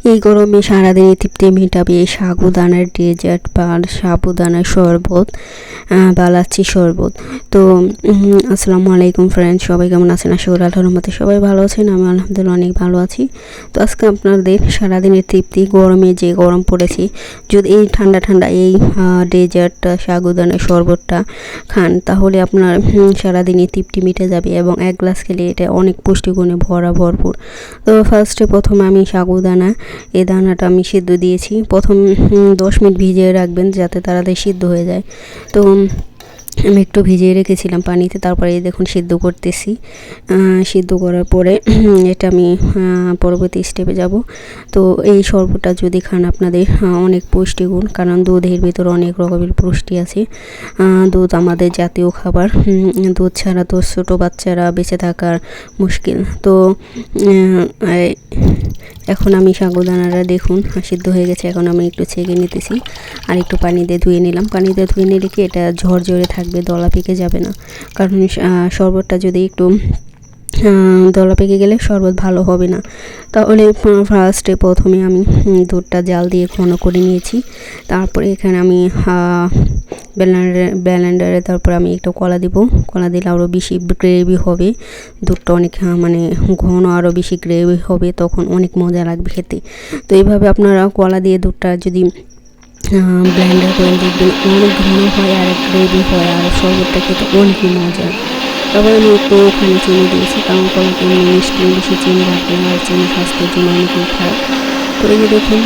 এই গরমে সারাদিন তৃপ্তি মেটাবে সাগুদানার ডেজার্ট বা সাবুদানার শরবত আহ, বা লাচ্ছি শরবত। তো আসসালামু আলাইকুম ফ্রেন্ড সবাই কেমন আছেন? আশা করি আল্লাহর রহমতে সবাই ভালো আছেন আমি আলহামদুলিল্লাহ অনেক ভালো আছি। তো আজকে আপনাদের সারাদিনের তৃপ্তি গরমে যে গরম পড়েছে যদি এই ঠান্ডা ঠান্ডা এই ডেজার্টটা সাগুদানার শরবতটা খান তাহলে আপনার উম, সারাদিনই তৃপ্তি মিটে যাবে এবং এক গ্লাস খেলে এটা অনেক পুষ্টিগুণে ভরা ভরপুর। তো ফার্স্টে প্রথমে আমি সাগুদানা এই দানাটা আমি সিদ্ধ দিয়েছি। প্রথম দশ মিনিট ভিজিয়ে রাখবেন যাতে তাড়াতাড়ি সিদ্ধ হয়ে যায়। তো আমি একটু ভিজিয়ে রেখেছিলাম পানিতে, তারপরে দেখুন সিদ্ধ করতেছি। সিদ্ধ করার পরে এটা আমি পরবর্তী স্টেপে যাব। তো, এই শরবতটা যদি খান আপনাদের অনেক পুষ্টিগুণ, কারণ দুধের ভিতর অনেক রকমের পুষ্টি আছে। দুধ আমাদের জাতীয় খাবার। দুধ ছাড়া তো ছোটো বাচ্চারা বেঁচে থাকার মুশকিল। তো এখন আমি সাগুদানাটা দেখুন, সিদ্ধ হয়ে গেছে, এখন আমি একটু ছেঁকে নিতেছি। আর একটু পানি দিয়ে ধুয়ে নিলাম। পানি দিয়ে ধুয়ে নিলে কি এটা ঝরঝরে থাকবে, দলা পেকে যাবে না। কারণ শরবতটা যদি একটু দলা পেকে গেলে শরবত ভালো হবে না। তাহলে ফার্স্টে প্রথমে আমি দুধটা জাল দিয়ে ঘন করে নিয়েছি। তারপরে এখানে আমি ব্যালেন্ডারে ব্যালেন্ডারে তারপর আমি একটু কলা দিব। কলা দিলে আরও বেশি গ্রেভি হবে। দুধটা অনেক মানে ঘন আরও বেশি গ্রেভি হবে, তখন অনেক মজা লাগবে খেতে। তো এইভাবে আপনারা কলা দিয়ে দুধটা যদি ব্লেন্ডার করে দেখবেন, অনেক ঘন হয় আর গ্রেভি হয়, আর শরবতটা খেতে অনেকই মজা। তারপরে আমি একটু ওখানে চিনি দিয়েছি কারণ কলাতে এমনি মিষ্টি বেশি চিনি রাখলে আর চিনি স্বাস্থ্যের জন্য অনেকই খায় তো এই যে দেখুন।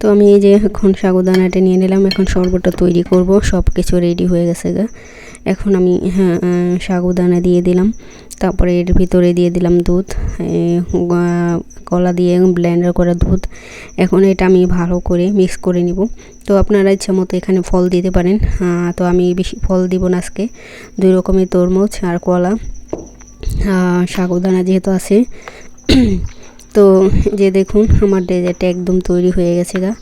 তো আমি এই যে এখন সাগুদানাটা নিয়ে নিলাম, এখন শরবতটা তৈরি করব সব কিছু রেডি হয়ে গেছে গা। এখন আমি হ্যাঁ সাগুদানা দিয়ে দিলাম। তারপরে এর ভিতরে দিয়ে দিলাম দুধ কলা দিয়ে ব্লেন্ডার করা দুধ। এখন এটা আমি ভালো করে মিক্স করে নিব। তো আপনারা ইচ্ছা মতো এখানে ফল দিতে পারেন। তো আমি বেশি ফল দিব না আজকে। দুই রকমের তরমুজ আর কলা। সাগুদানা যেহেতু আছে তো যে দেখুন আমার ডেজার্টটা একদম তৈরি হয়ে গেছে গা।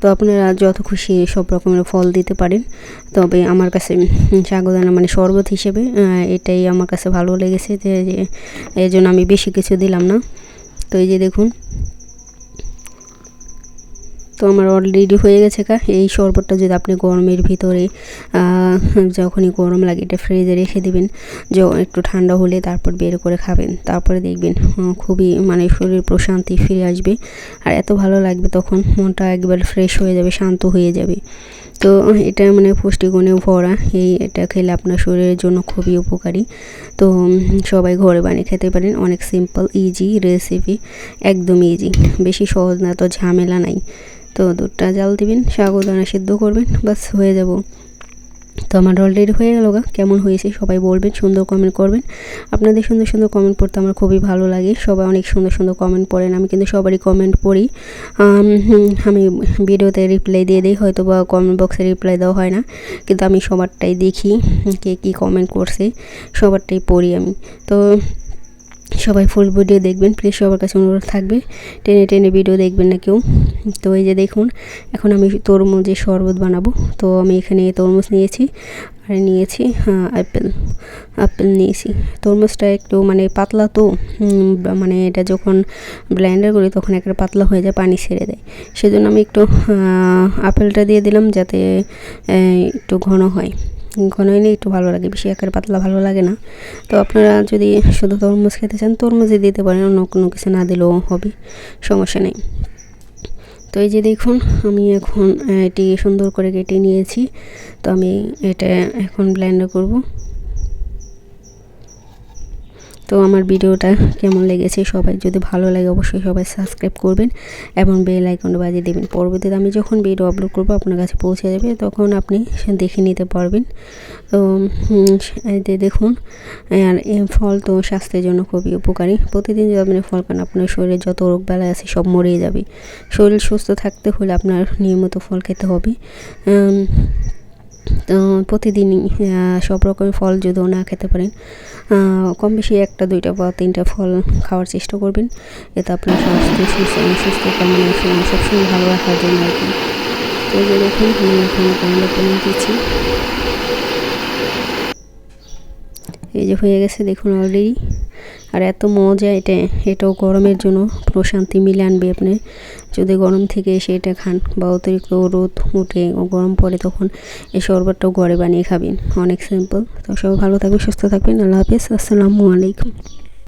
তো আপনারা যত খুশি সব রকমের ফল দিতে পারেন। তবে আমার কাছে সাগদানা মানে শরবত হিসেবে এটাই আমার কাছে ভালো লেগেছে। যে, এর জন্য আমি বেশি কিছু দিলাম না। তো এই যে দেখুন তো আমার অলরেডি হয়ে গেছে কা। এই শরবতটা যদি আপনি গরমের ভিতরে যখনই গরম লাগে এটা ফ্রিজে রেখে দেবেন। যে একটু ঠান্ডা হলে তারপর বের করে খাবেন। তারপরে দেখবেন খুবই মানে শরীর প্রশান্তি ফিরে আসবে। আর এত ভালো লাগবে তখন, মনটা একবার ফ্রেশ হয়ে যাবে, শান্ত হয়ে যাবে। তো এটা মানে পুষ্টিগুণে ভরা। এই এটা খেলে আপনার শরীরের জন্য খুবই উপকারী। তো সবাই ঘরে বানিয়ে খেতে পারেন। অনেক সিম্পল ইজি রেসিপি একদম ইজি বেশি সহজ না, তো ঝামেলা নাই। তো দুধটা জাল দিবেন সাগুদানা সিদ্ধ করবেন বাস হয়ে যাব। তো আমার অলরেডি হয়ে গেল গা, কেমন হয়েছে সবাই বলবেন, সুন্দর কমেন্ট করবেন। আপনাদের সুন্দর সুন্দর কমেন্ট পড়তে আমার খুবই ভালো লাগে, সবাই অনেক সুন্দর সুন্দর কমেন্ট পড়েন, আমি কিন্তু সবারই কমেন্ট পড়ি। আমি ভিডিওতে রিপ্লাই দিয়ে দিই হয়তো বা কমেন্ট বক্সে রিপ্লাই দেওয়া হয় না, কিন্তু আমি সবারটাই দেখি, কে কী কমেন্ট করছে, সবারটাই পড়ি আমি। তো সবাই ফুল ভিডিও দেখবেন। প্লিজ সবার কাছে অনুরোধ থাকবে। টেনে টেনে ভিডিও দেখবেন না কেউ। তো এই যে দেখুন, এখন আমি তরমুজের শরবত বানাবো। তো আমি এখানে তরমুজ নিয়েছি, আর নিয়েছি হ্যাঁ আপেল আপেল নিয়েছি। তরমুজটা একটু মানে পাতলা তো মানে এটা যখন ব্লেন্ডার করি তখন একটা পাতলা হয়ে যায়, পানি ছেড়ে দেয়। সেজন্য আমি একটু আপেলটা দিয়ে দিলাম যাতে একটু ঘন হয়। ঘন হলে একটু ভালো লাগে, বেশি একের পাতলা ভালো লাগে না। তো আপনারা যদি শুধু তরমুজ খেতে চান, তরমুজই দিতে পারেন, অন্য কোনো কিছু না দিলেও হবে, সমস্যা নেই। তো এই যে দেখুন, আমি এখন এটি সুন্দর করে কেটে নিয়েছি। তো আমি এটা এখন ব্লেন্ডার করব। তো আমার ভিডিওটা কেমন লেগেছে সবাই যদি ভালো লাগে অবশ্যই সবাই সাবস্ক্রাইব করবেন এবং বেল আইকনটা বাজিয়ে দেবেন। পরবর্তীতে আমি যখন ভিডিও আপলোড করব আপনার কাছে পৌঁছে যাবে তখন আপনি দেখে নিতে পারবেন। তো দেখুন, আর ফল তো স্বাস্থ্যের জন্য খুবই উপকারী। প্রতিদিন যদি আপনি ফল খান, আপনার শরীরে যত রোগ বেলায় আছে সব মরেই যাবে। শরীর সুস্থ থাকতে হলে আপনার নিয়মিত ফল খেতে হবে। তো প্রতিদিনই সব রকমের ফল যদিও না খেতে পারেন কম বেশি একটা, দুইটা বা তিনটা ফল খাওয়ার চেষ্টা করবেন। এতে আপনার স্বাস্থ্য সুস্থ সুস্থ কামনা সবসময় ভালো রাখার জন্য আর কি। তো দেখুন, আমি এখন দিচ্ছি। এই যে হয়ে গেছে দেখুন অলরেডি আর এত মজা এটা, এটাও গরমের জন্য। প্রশান্তি মিলে আনবে আপনি। যদি গরম থেকে এসে এটা খান বা অতিরিক্ত রোদ উঠে গরম পড়ে, তখন এই শরবতটাও ঘরে বানিয়ে খাবেন। অনেক সিম্পল তো সবাই ভালো থাকবেন, সুস্থ থাকবেন। আল্লাহ হাফিজ। আসসালামু আলাইকুম।